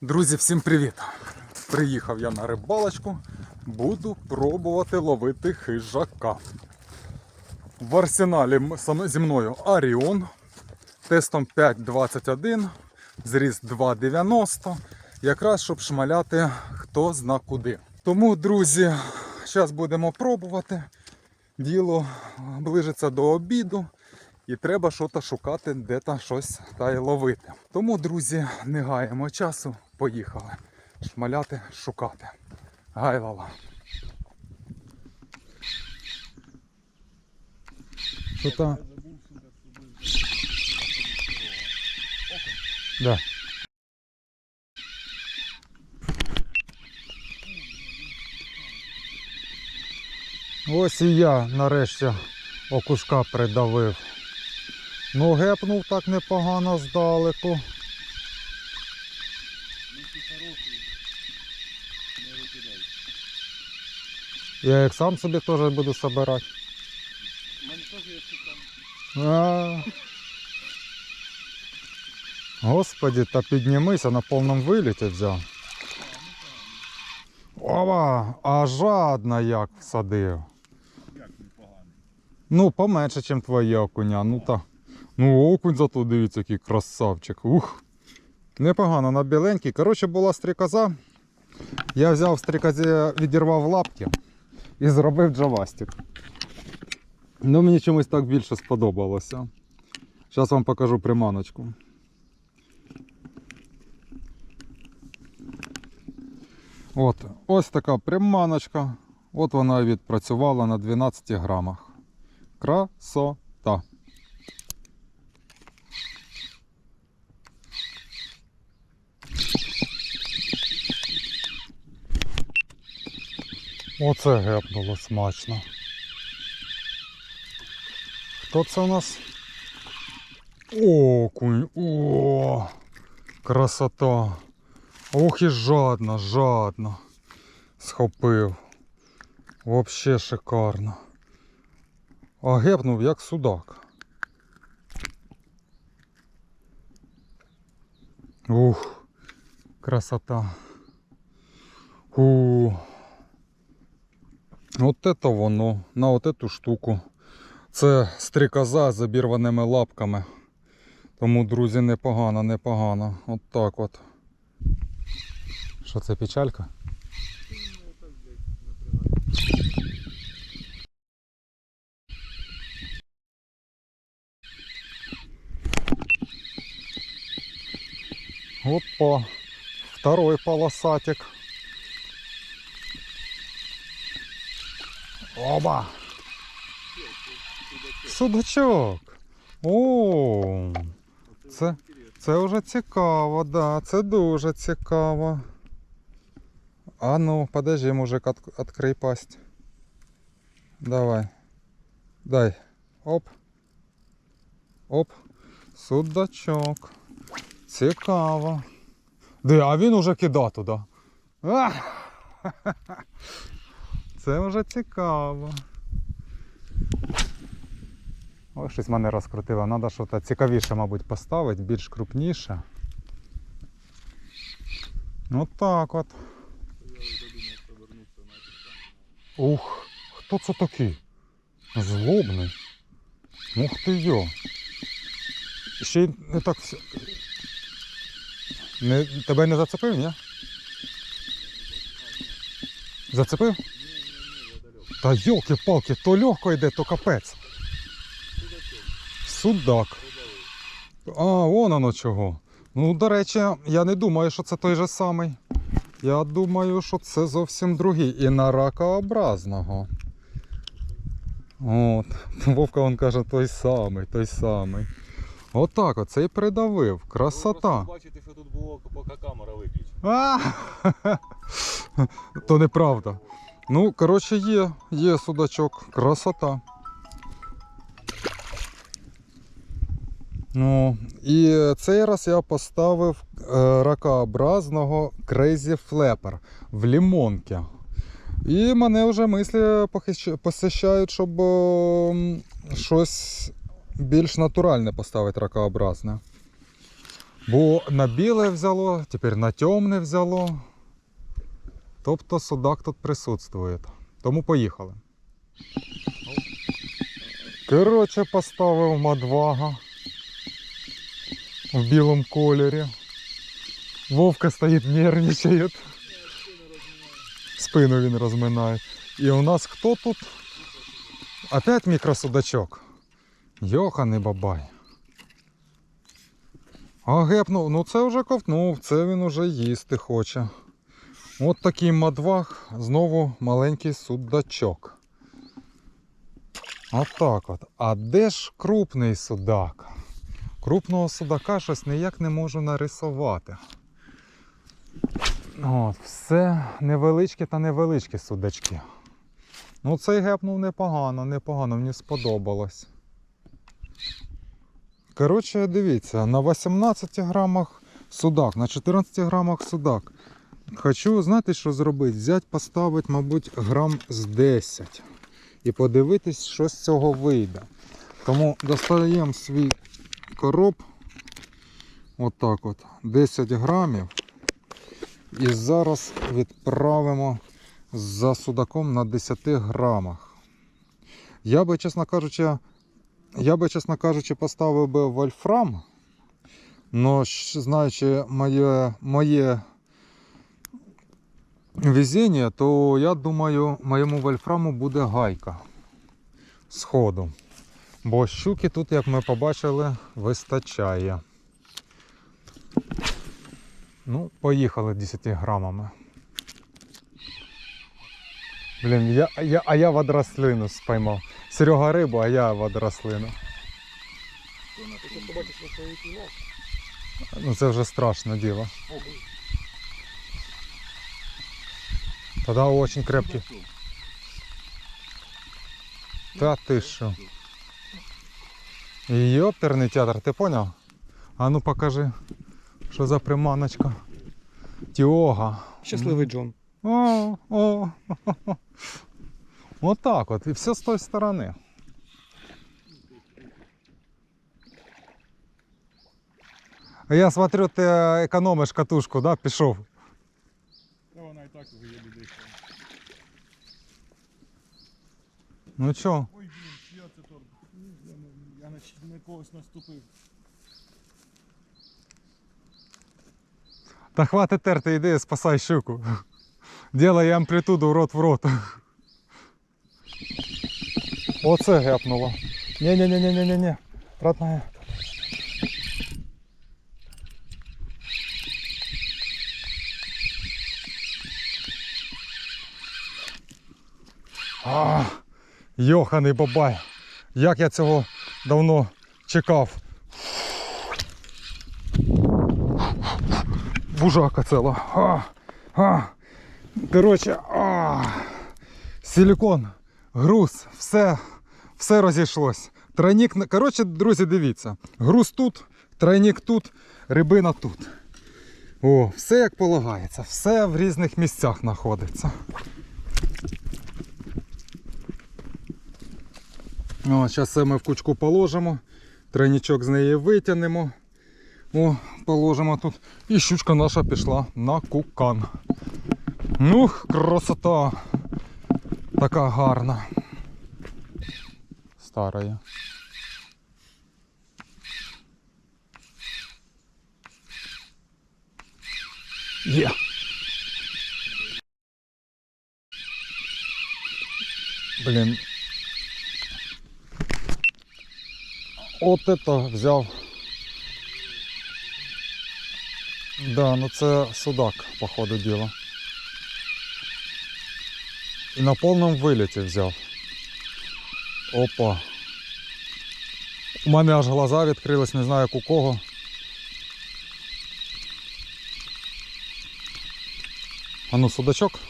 Друзі, всім привіт! Приїхав я на рибалочку, буду пробувати ловити хижака. В арсеналі зі мною Аріон тестом 5.21, зріст 2.90, якраз щоб шмаляти хто зна куди. Тому, друзі, зараз будемо пробувати. Діло ближиться до обіду. І треба щось шукати, де та щось та й ловити. Тому, друзі, не гаємо часу, поїхали. Шмаляти, шукати. Гайлала. Що? Да. Ось і я нарешті окушка придавив. Ну, гепнув так непогано здалеку. Я їх сам собі теж буду собирати. А. Господи, та піднімися на повному виліті взяв. Ова, а жадно як всадив. Ну, поменше, ніж твоє окуня. Ну та. Ну, окунь зато дивіться, який красавчик. Ух. Непогано на біленький. Коротше, була стрікоза. Я взяв стрікозі, відірвав лапки і зробив джавастик. Ну, мені чомусь так більше сподобалося. Зараз вам покажу приманочку. От, ось така приманочка. От вона відпрацювала на 12 грамах. Красота. Оце гепнуло смачно. Хто це у нас? Окунь. О, красота. Ох і жадно, жадно. Схопив. Вообще шикарно. А гепнув як судак. Ух, красота. У. От це воно, на от эту штуку. Це стрікоза з обірваними лапками. Тому, друзі, непогано, непогано. От так от. Що це печалька? Опа, второй полосатик. Оба! Судачок! О, це, це вже цікаво, да, це дуже цікаво. А ну, подожди, мужик, от, пасть. Давай. Дай. Оп. Оп. Судачок. Цікаво. Де, а він уже кидав туди. Це вже цікаво. Ой, щось мене розкрутило. Треба щось цікавіше, мабуть, поставити, більш крупніше. От так от. Ух, хто це такий? Злобний. Ух ти йо. Ще й не так. все- Не, тебе не зацепив, ні? Зацепив? Та йолки-палки, то легко йде, то капець. Судак. А, вон оно чого. Ну, до речі, я не думаю, що це той же самий. Я думаю, що це зовсім другий. І на ракообразного. От. Вовка він каже, той самий, той самий. Отак оце і придавив. Красота. Бачите, що тут було, поки камера виключена. А! То неправда. Ну, коротше, є, є судачок. Красота. Ну, і цей раз я поставив е, ракообразного Crazy Flapper в лімонки. І мене вже мислі посещають, щоб щось більш натуральне поставити ракообразне. Бо на біле взяло, тепер на темне взяло. Тобто судак тут присутствує. Тому поїхали. Коротше, поставив мадвага в білому кольорі. Вовка стоїть, нервничає. Спину він розминає. І у нас хто тут? Опять мікросудачок. Йоханий бабай. А гепнув, ну це вже ковтнув, це він уже їсти хоче. От такий мадвах, знову маленький судачок. Отак от. А де ж крупний судак? Крупного судака щось ніяк не можу нарисувати. От, все невеличкі та невеличкі судачки. Ну, цей гепнув непогано, непогано, мені сподобалось. Коротше, дивіться, на 18 грамах судак, на 14 грамах судак. Хочу, знаєте, що зробити? Взяти, поставити, мабуть, грам з 10. І подивитись, що з цього вийде. Тому достаємо свій короб. Отак от, 10 грамів. І зараз відправимо за судаком на 10 грамах. Я би, чесно кажучи, я би, чесно кажучи, поставив би вольфрам. Щ- знаючи моє, моє везіння, то я думаю, моєму вольфраму буде гайка сходу. Бо щуки тут, як ми побачили, вистачає. Ну, поїхали 10 грамами. Блін, я, я, а я водорослину спіймав. Серега рибу, а я водорослину. Ну це вже страшне діло. Тоді очень крепкий. Та ти що? Йоптерний театр, ти поняв? А ну покажи, що за приманочка. Тіога. Щасливий Джон. О, о, Вот так вот. И все с той стороны. Я смотрю, ти економиш катушку, да, пішов. Так вже людей. Ну чо? Ой, блін, чия це торба? Я, на- я на, ч- на когось наступив. Та хватить терти, іди, спасай щуку. Делай амплитуду рот в рот. Оце гепнуло. Ні-ні-ні-ні-ні-ні. Родная. А, йоханий бабай. Як я цього давно чекав. Бужака ціла. А, а. Коротше, а. силікон, груз, все, все розійшлось. Тройник, коротше, друзі, дивіться. Груз тут, тройник тут, рибина тут. О, все як полагається, все в різних місцях знаходиться. О, зараз все ми в кучку положимо. Тройничок з неї витягнемо. О, положимо тут. І щучка наша пішла на кукан. Ну, красота. Така гарна. Старая. Є. Блін. От это взяв. Да, ну це судак, по ходу діла. І на повному виліті взяв. Опа. У мене аж глаза відкрились, не знаю як у кого. А ну, судачок.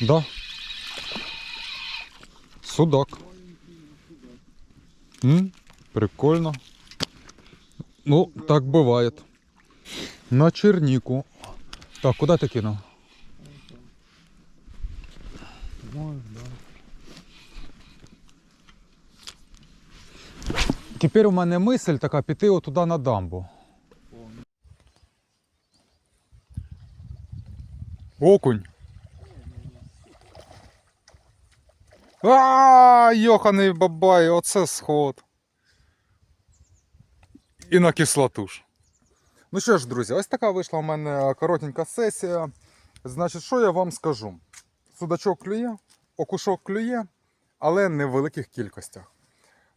Да. Судак. М? Прикольно. Ну, так бывает. На чернику. Так, кинул? Може, да. Тепер у мене мисль така піти отуди на дамбу. Окунь. А, йоханий бабай, оце сход. І на кислоту ж. Ну що ж, друзі, ось така вийшла у мене коротенька сесія. Значить, що я вам скажу? Судачок клює, окушок клює, але не в великих кількостях.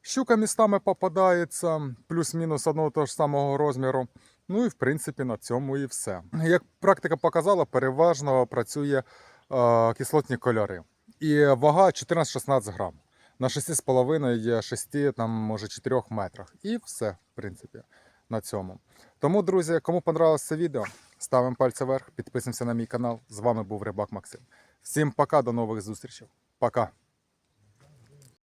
Щука містами попадається, плюс-мінус одного того ж самого розміру. Ну і в принципі на цьому і все. Як практика показала, переважно працює е, кислотні кольори. І вага 14-16 грам. На 6,5 6, там, може 4 метрах. І все, в принципі, на цьому. Тому, друзі, кому понравилось це відео, ставимо пальці вверх, підписуємося на мій канал. З вами був Рибак Максим. Всім пока, до нових зустрічей. Пока.